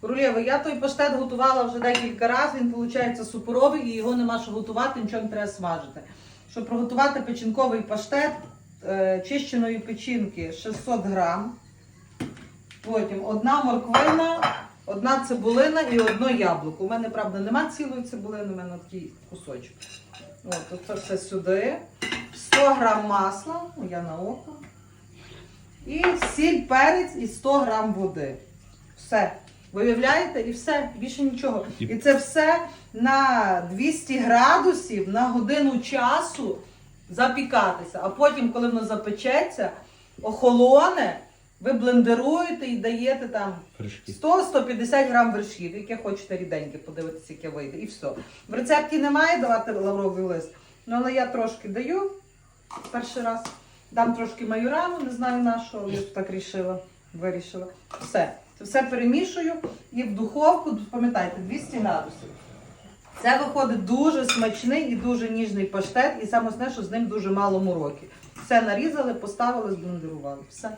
Королєва, я той паштет готувала вже декілька разів, він виходить супоровий і його нема що готувати, нічого не треба смажити. Щоб приготувати печінковий паштет е, чищеної печінки 600 грам. Потім одна морквина, одна цибулина і одно яблуко. У мене, правда, нема цілої цибулини, у мене такий кусочок. От, це все сюди. 100 грам масла, ну, я на око. І сіль, перець і 100 грам води. Все. Виявляєте? І все, більше нічого. І- це все на 200 градусів на годину часу запікатися. А потім, коли воно запечеться, охолоне, ви блендеруєте і даєте там 100-150 грам вершків, яке хочете ріденьке, подивитися, яке вийде. І все. В рецепті немає давати лавровий лист, ну але я трошки даю перший раз. Дам трошки майорану, не знаю на що, я так рішила, вирішила. Все. Це все перемішую і в духовку, пам'ятайте, 200 градусів. Це виходить дуже смачний і дуже ніжний паштет, і саме основне, що з ним дуже мало мороки. Все нарізали, поставили, зблендерували. Все.